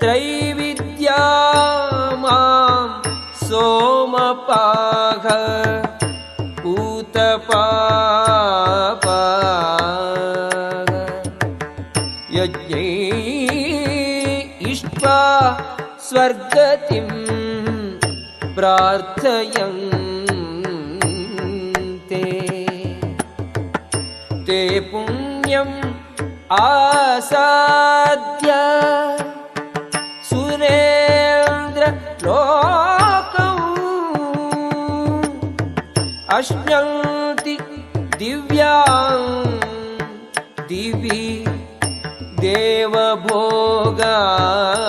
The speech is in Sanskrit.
त्रैविद्या मां सोमपाघ पूतपाप। यज्ञै इष्ट्वा स्वर्गतिं प्रार्थयन्ते। ते पुण्यम् आसाद्य श्लोकम् अश्नन्ति दिव्यां दिवि देवभोगा।